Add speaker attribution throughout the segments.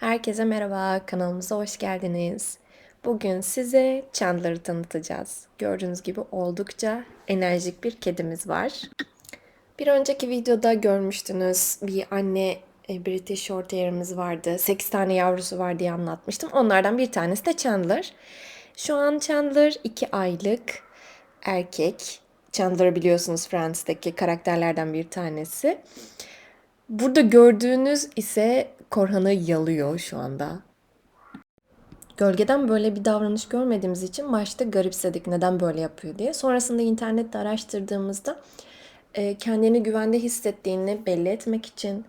Speaker 1: Herkese merhaba, kanalımıza hoş geldiniz. Bugün size Chandler'ı tanıtacağız. Gördüğünüz gibi oldukça enerjik bir kedimiz var. Bir önceki videoda görmüştünüz bir anne e, British Shorthair'imiz vardı. 8 tane yavrusu var diye anlatmıştım. Onlardan bir tanesi de Chandler. Şu an Chandler 2 aylık erkek. Chandler biliyorsunuz Friends'teki karakterlerden bir tanesi. Burada gördüğünüz ise Korhan'ı yalıyor şu anda. Gölgeden böyle bir davranış görmediğimiz için başta garipsedik neden böyle yapıyor diye. Sonrasında internette araştırdığımızda e, kendini güvende hissettiğini belli etmek için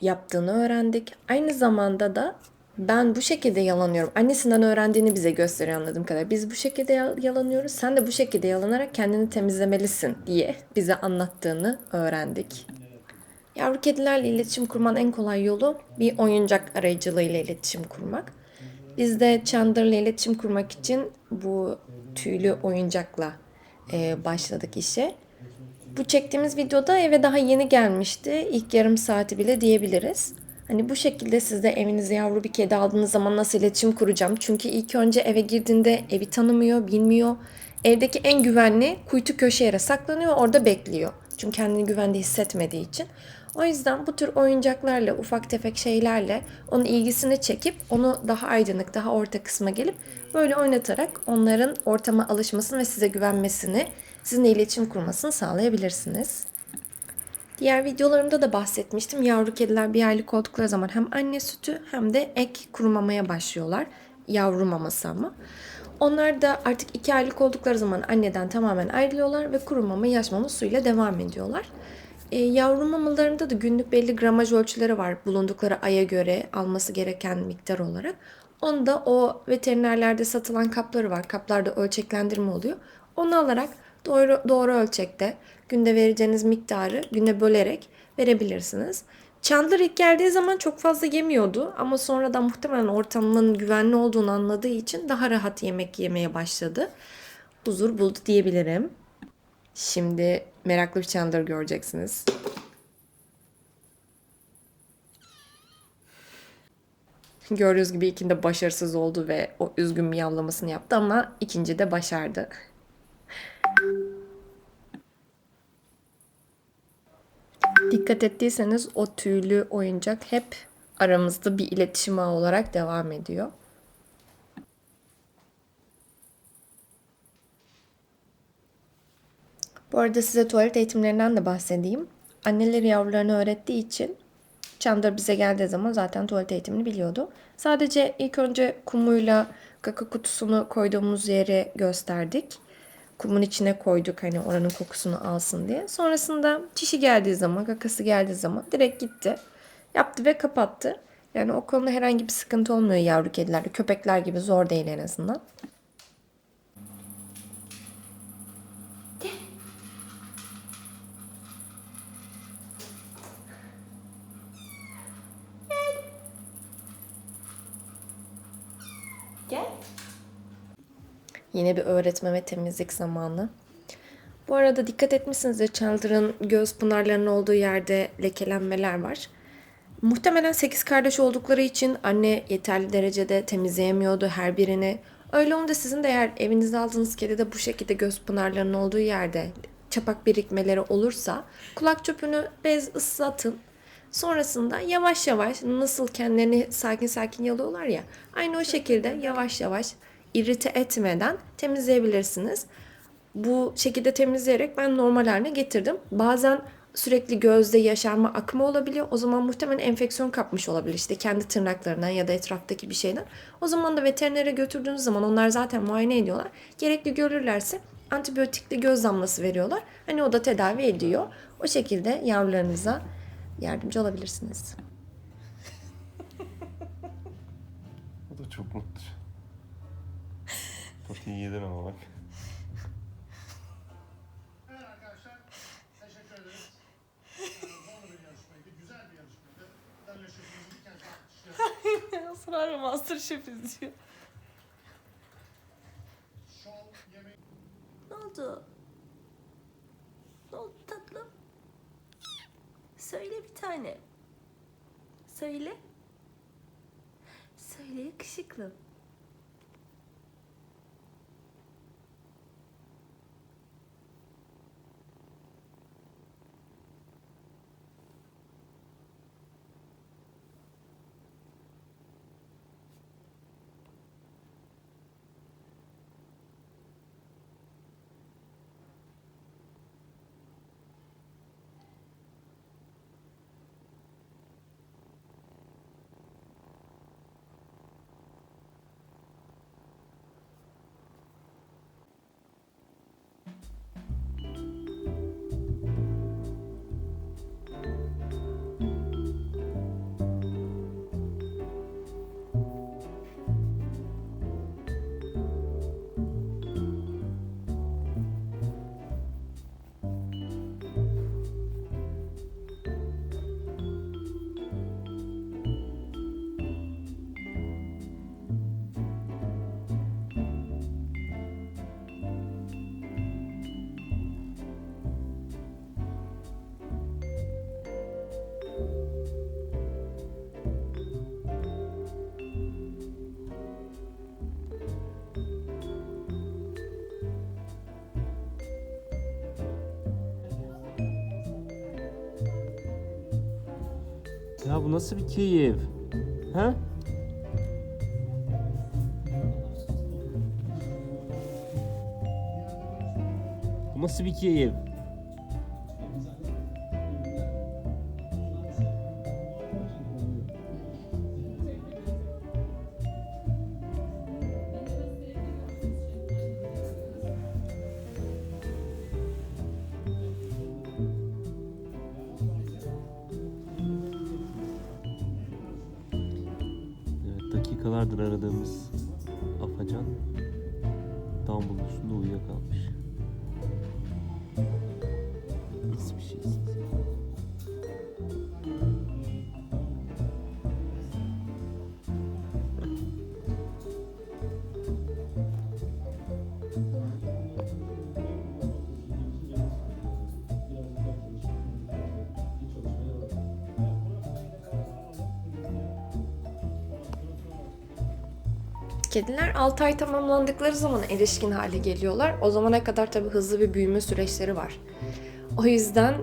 Speaker 1: yaptığını öğrendik. Aynı zamanda da ben bu şekilde yalanıyorum. Annesinden öğrendiğini bize gösteriyor anladığım kadar. Biz bu şekilde yal- yalanıyoruz. Sen de bu şekilde yalanarak kendini temizlemelisin diye bize anlattığını öğrendik. Yavru kedilerle iletişim kurmanın en kolay yolu bir oyuncak aracılığıyla iletişim kurmak. Biz de Chandler'la iletişim kurmak için bu tüylü oyuncakla e, başladık işe. Bu çektiğimiz videoda eve daha yeni gelmişti. İlk yarım saati bile diyebiliriz. Hani bu şekilde siz de evinize yavru bir kedi aldığınız zaman nasıl iletişim kuracağım? Çünkü ilk önce eve girdiğinde evi tanımıyor, bilmiyor. Evdeki en güvenli kuytu köşe yere saklanıyor, orada bekliyor. Çünkü kendini güvende hissetmediği için. O yüzden bu tür oyuncaklarla, ufak tefek şeylerle onun ilgisini çekip onu daha aydınlık, daha orta kısma gelip böyle oynatarak onların ortama alışmasını ve size güvenmesini, sizinle iletişim kurmasını sağlayabilirsiniz. Diğer videolarımda da bahsetmiştim. Yavru kediler bir aylık oldukları zaman hem anne sütü hem de ek kuru mamaya başlıyorlar. Yavru maması ama. Onlar da artık iki aylık oldukları zaman anneden tamamen ayrılıyorlar ve kuru mama, yaş mama suyla devam ediyorlar. E, yavru mamalarında da günlük belli gramaj ölçüleri var bulundukları aya göre alması gereken miktar olarak. Onda o veterinerlerde satılan kapları var. Kaplarda ölçeklendirme oluyor. Onu alarak doğru, doğru ölçekte günde vereceğiniz miktarı güne bölerek verebilirsiniz. Chandler ilk geldiği zaman çok fazla yemiyordu ama sonradan muhtemelen ortamın güvenli olduğunu anladığı için daha rahat yemek yemeye başladı. Huzur buldu diyebilirim. Şimdi meraklı bir Chandler göreceksiniz. Gördüğünüz gibi ikinde başarısız oldu ve o üzgün miyavlamasını yaptı ama ikinci de başardı. Dikkat ettiyseniz o tüylü oyuncak hep aramızda bir iletişim ağı olarak devam ediyor. Bu arada size tuvalet eğitimlerinden de bahsedeyim. Anneleri yavrularını öğrettiği için Chandler bize geldiği zaman zaten tuvalet eğitimini biliyordu. Sadece ilk önce kumuyla kaka kutusunu koyduğumuz yere gösterdik. Kumun içine koyduk hani oranın kokusunu alsın diye. Sonrasında çişi geldiği zaman, kakası geldiği zaman direkt gitti. Yaptı ve kapattı. Yani o konuda herhangi bir sıkıntı olmuyor yavru kedilerde. Köpekler gibi zor değil en azından. Gel. Yine bir öğretme ve temizlik zamanı. Bu arada dikkat etmişsinizdir Chandler'ın göz pınarlarının olduğu yerde lekelenmeler var. Muhtemelen 8 kardeş oldukları için anne yeterli derecede temizleyemiyordu her birini. Öyle olunca sizin de eğer evinizde aldığınız kedide bu şekilde göz pınarlarının olduğu yerde çapak birikmeleri olursa kulak çöpünü bez ıslatın. Sonrasında yavaş yavaş nasıl kendilerini sakin sakin yalıyorlar ya aynı o şekilde yavaş yavaş irite etmeden temizleyebilirsiniz. Bu şekilde temizleyerek ben normal haline getirdim. Bazen sürekli gözde yaşarma akımı olabiliyor. O zaman muhtemelen enfeksiyon kapmış olabilir işte kendi tırnaklarından ya da etraftaki bir şeyden. O zaman da veterinere götürdüğünüz zaman onlar zaten muayene ediyorlar. Gerekli görürlerse antibiyotikli göz damlası veriyorlar. Hani o da tedavi ediyor. O şekilde yavrularınıza yardımcı olabilirsiniz.
Speaker 2: O da çok mutlu. Çok iyi yedin ama bak.
Speaker 3: Evet arkadaşlar, teşekkür ederiz. Ee,
Speaker 1: tane. Söyle. Söyle yakışıklım.
Speaker 4: Ya bu nasıl bir keyif? Ha? Bu nasıl bir keyif? Dakikalardır aradığımız Afacan Dumble'ın üstünde uyuyakalmış.
Speaker 1: Kediler 6 ay tamamlandıkları zaman erişkin hale geliyorlar. O zamana kadar tabii hızlı bir büyüme süreçleri var. O yüzden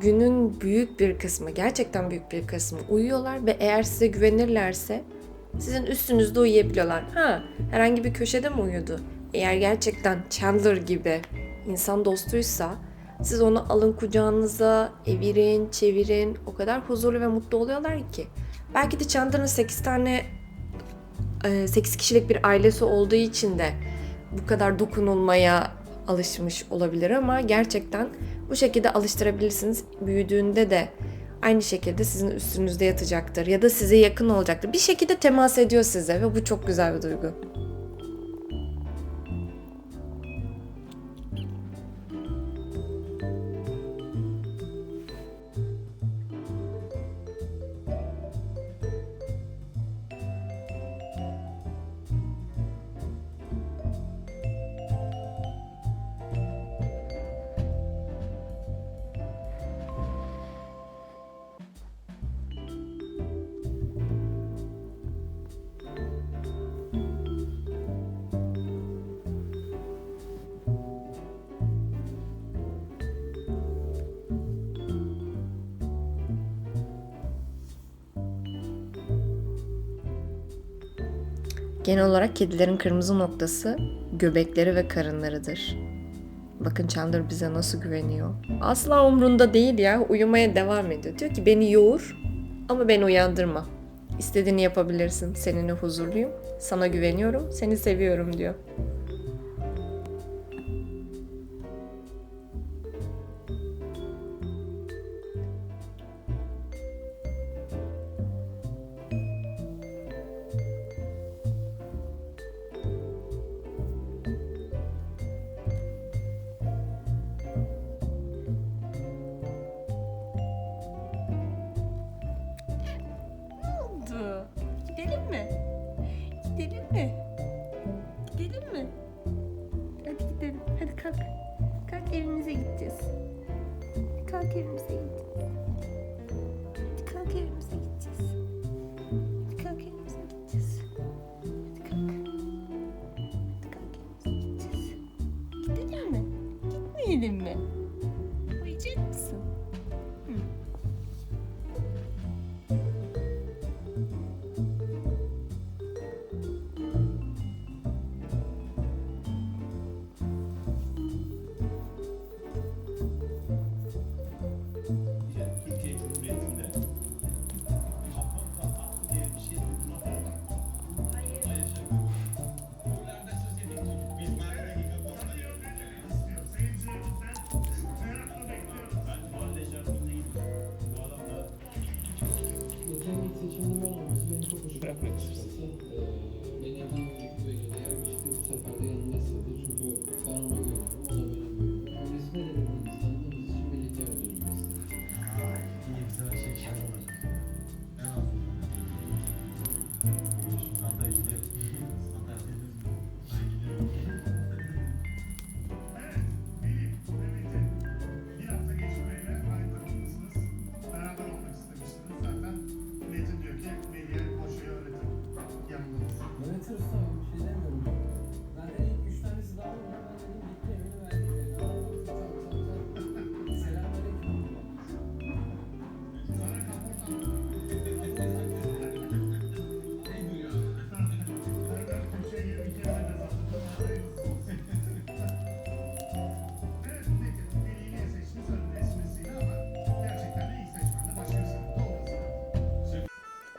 Speaker 1: günün büyük bir kısmı, gerçekten büyük bir kısmı uyuyorlar ve eğer size güvenirlerse sizin üstünüzde uyuyabiliyorlar. Ha, herhangi bir köşede mi uyudu? Eğer gerçekten Chandler gibi insan dostuysa siz onu alın kucağınıza, evirin, çevirin. O kadar huzurlu ve mutlu oluyorlar ki. Belki de Chandler'ın 8 tane 8 kişilik bir ailesi olduğu için de bu kadar dokunulmaya alışmış olabilir ama gerçekten bu şekilde alıştırabilirsiniz. Büyüdüğünde de aynı şekilde sizin üstünüzde yatacaktır ya da size yakın olacaktır. Bir şekilde temas ediyor size ve bu çok güzel bir duygu. Genel olarak kedilerin kırmızı noktası göbekleri ve karınlarıdır. Bakın Chandler bize nasıl güveniyor. Asla umrunda değil ya. Uyumaya devam ediyor. Diyor ki beni yoğur ama beni uyandırma. İstediğini yapabilirsin. Seninle huzurluyum. Sana güveniyorum. Seni seviyorum diyor.
Speaker 5: gelir misin?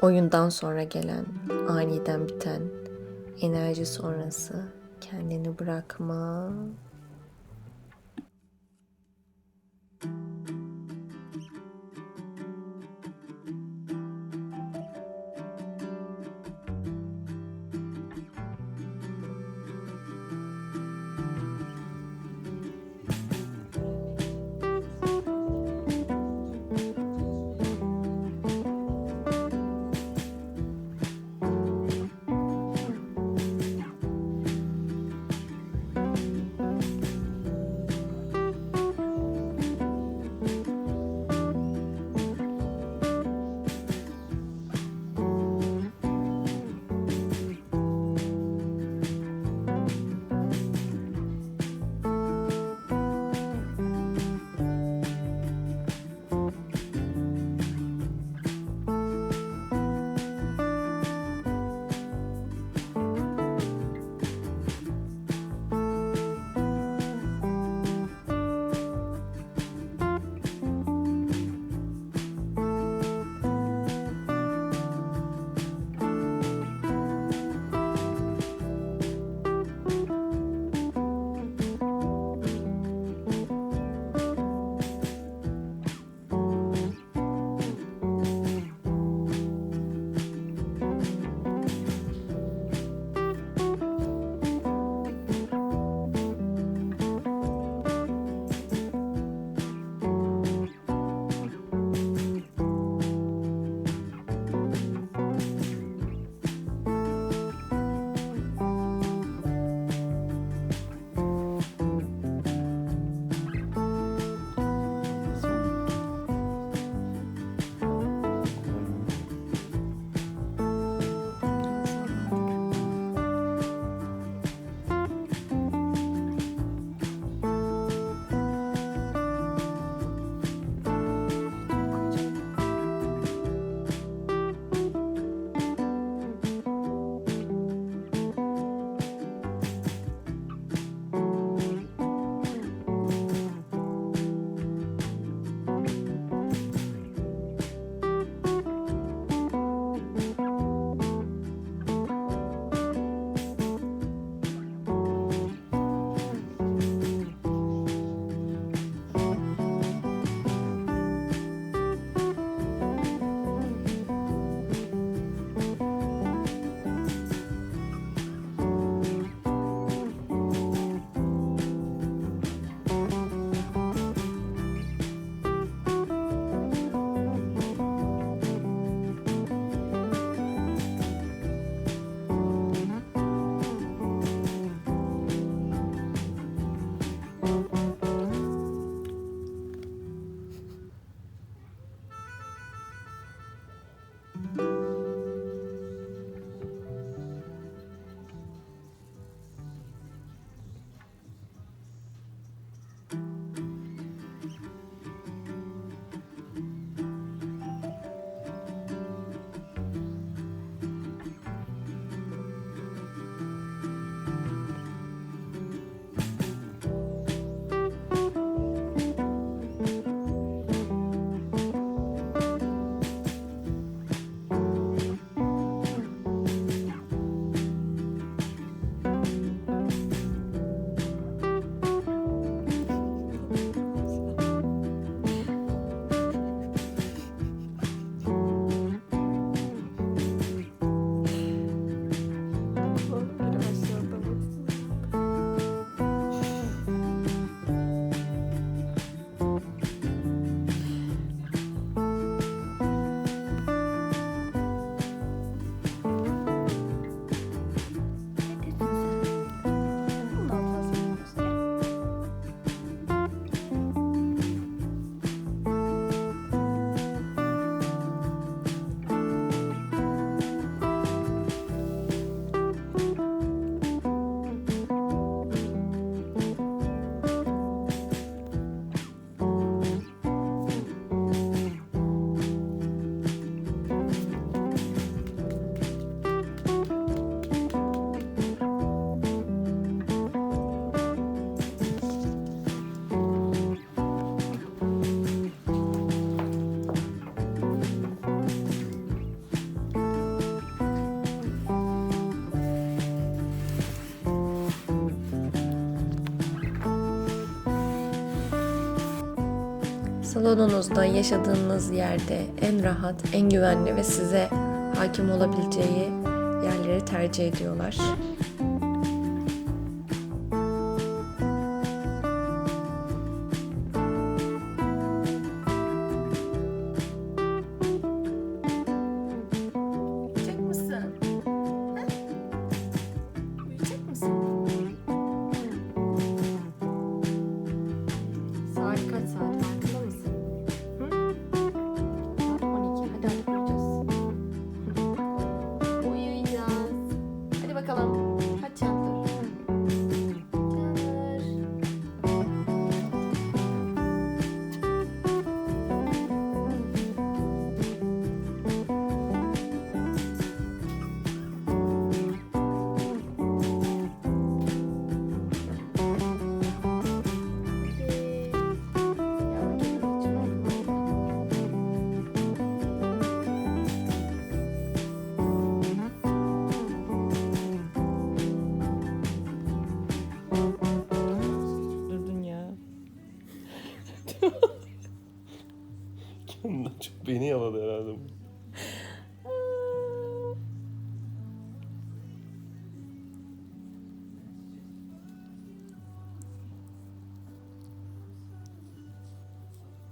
Speaker 1: Oyundan sonra gelen, aniden biten enerji sonrası kendini bırakma. thank you tablonunuzda yaşadığınız yerde en rahat, en güvenli ve size hakim olabileceği yerleri tercih ediyorlar.